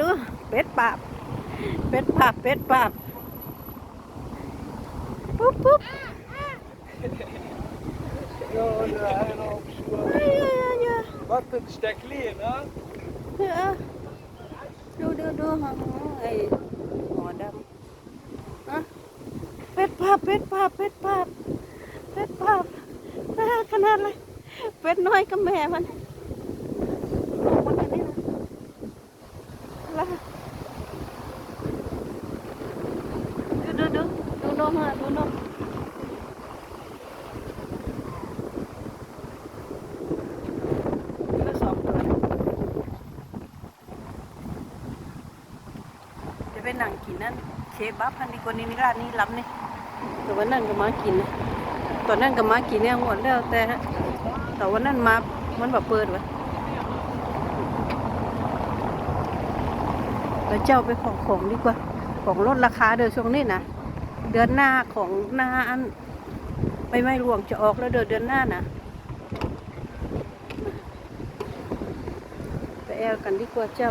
ดู เป็ดปาบเป็ดปาบเป็ดปาบปุ๊บปุ๊บ Ja, det här är nog เอ้ยเอ้ยเอ้ยเอ้ย vattenstäcklina. เออดูดูดูไอหัวดำฮะเป็ดปาบเป็ดปาบเป็ดปาบเป็ดปาบอ่าขนาดเลยเป็ดน้อยกับแม่มันลูกมันอันนี้นะแล้วดูดูดูดูน มอะดูนมแล้วสองตัวนะไปนั่งกินนั่นเคบับอันนี้คนนี้นี่ร้านนี้ล้ำนี่แต่วันนั้นก็มากินนะตอนนั้นก็มากินเนี่ยหมดแล้วแต่แต่วันนั้นมามันแบบเปิดว้แล้วเจ้าไปของของดีกว่า ของลดราคาเดือนช่วงนี้นะ เดือนหน้าของหน้าอันไม่ไม่รวงจะออกแล้วเดือนเดือนหน้านะไปแอลกันดีกว่าเจ้า